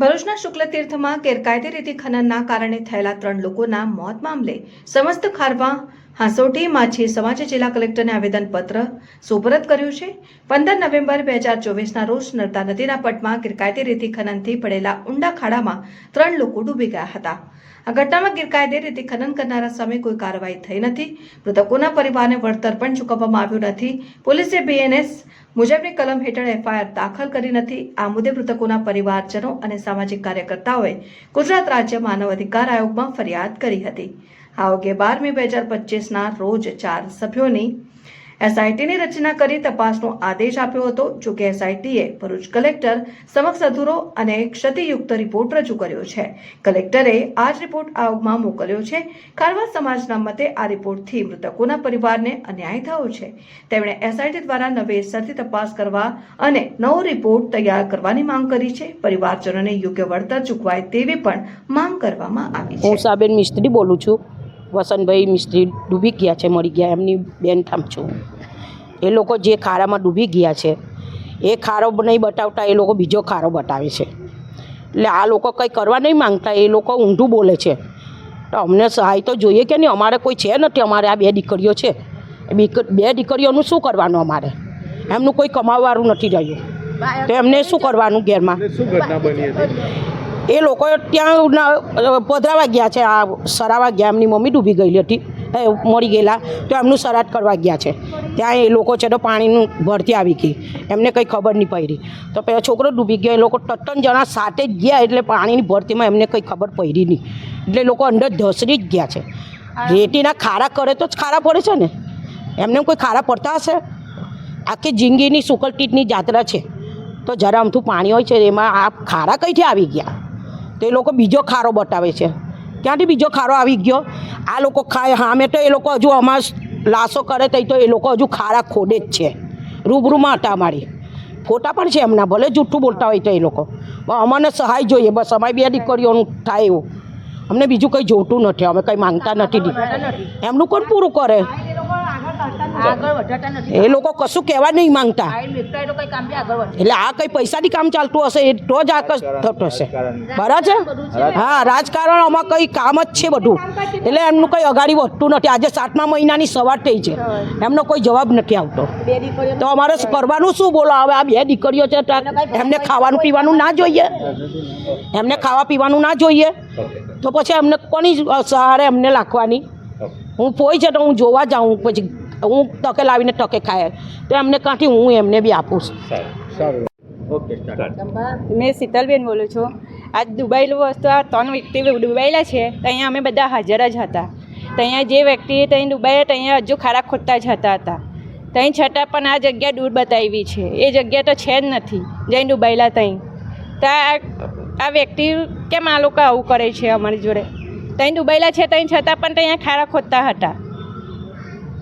ભરૂચના શુક્લતીર્થમાં ગેરકાયદે રીતે ખનનના કારણે થયેલા ત્રણ લોકોના મોત મામલે સમસ્ત ખારવા હાંસોટી, માછી સમાજે જિલ્લા કલેક્ટરને આવેદનપત્ર સુપરત કર્યું છે. પંદર નવેમ્બર બે હજાર ચોવીસના રોજ નર્મદા નદીના પટમાં ગેરકાયદે રીતે ખનનથી પડેલા ઊંડા ખાડામાં ત્રણ લોકો ડૂબી ગયા હતા. આ ઘટનામાં ગેરકાયદે રીતે ખનન કરનારા સામે કોઈ કાર્યવાહી થઈ નથી. મૃતકોના પરિવારને વળતર પણ ચૂકવવામાં આવ્યું નથી. પોલીસે બીએનએસ મુજબની કલમ હેઠળ એફઆઈઆર દાખલ કરી નથી. આ મુદ્દે મૃતકોના પરિવારજનો અને સામાજિક કાર્યકર્તાઓએ ગુજરાત રાજ્ય માનવ અધિકાર આયોગમાં ફરિયાદ કરી હતી. આ અંગે બારમી બે હજાર પચીસના રોજ ચાર સભ્યોની એસઆઈટીની રચના કરી તપાસનો આદેશ આપ્યો હતો. જો કે એસઆઈટીએ ભરૂચ કલેક્ટર સમક્ષ અધૂરો અને ક્ષતિયુક્ત રિપોર્ટ રજૂ કર્યો છે. કલેક્ટરે આ જ રિપોર્ટ આયોગમાં મોકલ્યો છે. ખારવા સમાજના મતે આ રિપોર્ટથી મૃતકોના પરિવારને અન્યાય થયો છે. તેમણે એસઆઈટી દ્વારા નવેસરથી તપાસ કરવા અને નવો રિપોર્ટ તૈયાર કરવાની માંગ કરી છે. પરિવારજનોને યોગ્ય વળતર ચૂકવાય તેવી પણ માંગ કરવામાં આવી છે. હું સાબેન મિસ્ત્રી બોલું છું. વસંતભાઈ, મિસ્ત્રી ડૂબી ગયા છે, મળી ગયા. એમની બેન ઠામ છું. એ લોકો જે ખારામાં ડૂબી ગયા છે, એ ખારો નહીં બતાવતા, એ લોકો બીજો ખારો બતાવે છે. એટલે આ લોકો કંઈ કરવા નહીં માંગતા, એ લોકો ઊંધું બોલે છે. તો અમને સહાય તો જોઈએ કે નહીં? અમારે કોઈ છે નથી, અમારે આ બે દીકરીઓ છે. બે દીકરીઓનું શું કરવાનું અમારે? એમનું કોઈ કમાવવાનું નથી રહ્યું. તો એમને શું કરવાનું ઘેરમાં? એ લોકો ત્યાં પધરાવા ગયા છે. આ સરાવા ગયા, એમની મમ્મી ડૂબી ગયેલી હતી. મરી ગયેલા, તો એમનું સરાટ કરવા ગયા છે. ત્યાં એ લોકો છે તો પાણીનું ભરતી આવી ગઈ. એમને કંઈ ખબર નહીં પડી. તો પેલા છોકરો ડૂબી ગયો. એ લોકો ત્રણ જણા સાથે જ ગયા એટલે પાણીની ભરતીમાં એમને કંઈ ખબર પડી નહીં. એટલે લોકો અંદર ધસરી જ ગયા છે. રેતીના ખારા કરે તો જ ખારા પડે છે ને? એમને કોઈ ખારા પડતા હશે? આખી જિંદગીની સુકલટીટની જાત્રા છે. તો જરા અમથું પાણી હોય છે એમાં આ ખારા કઈથી આવી ગયા? તો એ લોકો બીજો ખારો બતાવે છે. ક્યાંથી બીજો ખારો આવી ગયો? આ લોકો ખાય, હા અમે તો એ લોકો હજુ અમાર લાશો કરે તઈ તો એ લોકો હજુ ખારા ખોદે જ છે. રૂબરૂમાં હતા અમારી ફોટા પણ છે એમના, ભલે જૂઠું બોલતા હોય તો એ લોકો. અમને સહાય જોઈએ, બસ અમારી બે દીકરીઓનું થાય એવું. અમને બીજું કંઈ જોતું નથી, અમે કંઈ માંગતા નથી એમનું કોણ પૂરું કરે? એ લોકો કશું કહેવા નહીં માંગતા. એટલે આ કઈ પૈસાથી કામ ચાલતું હશે એ તો જ આ થતું હશે. બરાબર છે? હા રાજકારણ આમાં કઈ કામ જ છે બધું. એટલે એમનું કંઈ અગાડી વધતું નથી. આજે સાતમા મહિનાની સવાર થઈ છે. એમનો કોઈ જવાબ નથી આવતો. તો અમારે કરવાનું શું બોલો? હવે આ બે દીકરીઓ છે એમને ખાવાનું પીવાનું ના જોઈએ? એમને ખાવા પીવાનું ના જોઈએ? તો પછી એમને કોની સહારે એમને લાખવાની? હું પોઈ છે તો હું જોવા જાઉં. પછી હું તકે લાવીને તકે ખાય. તો એમને કાંઠી હું એમને બી આપું છું. સારું સારું. ઓકે મેં શીતલબેન બોલું છું. આજ દુબઈ વસ્તુ આ ત્રણ વ્યક્તિ દુબઈલા છે તો અહીંયા અમે બધા હાજર જ હતા. તો અહીંયા જે વ્યક્તિ ત્યાં દુબઈ ત્યાં અહીંયા હજુ ખારા ખોદતા જ હતા હતા. ત્યાં છતાં પણ આ જગ્યા દૂર બતાવી છે. એ જગ્યા તો છે જ નથી જઈને દુબઈલા ત્યાં તો આ આ વ્યક્તિ કેમ આ લોકો આવું કરે છે અમારી જોડે? ત્યાં દુબઈલા છે ત્યાં છતાં પણ ત્યાં ખારા ખોદતા હતા.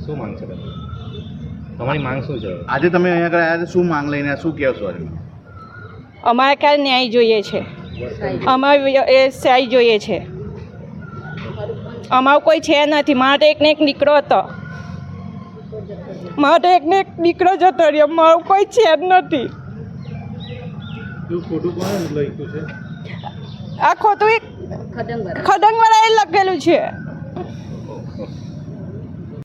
શું માંગ છે તમારી? માંગ શું છે? આજે તમે અહીંયા આગળ આવ્યા શું માંગ લઈને શું કહેશો છો અમારે ક્યાં ન્યાય જોઈએ છે. અમારે એ સહાય જોઈએ છે. અમારો કોઈ છે નથી. મારે તો એકને એક દીકરો હતો. માટે તો એકને એક દીકરો જતો રહ્યો. મારો કોઈ છે જ નથી. શું ખોટું કોણે લખ્યું છે? આ ખોટું એક ખડંગવાળાએ લખેલું છે.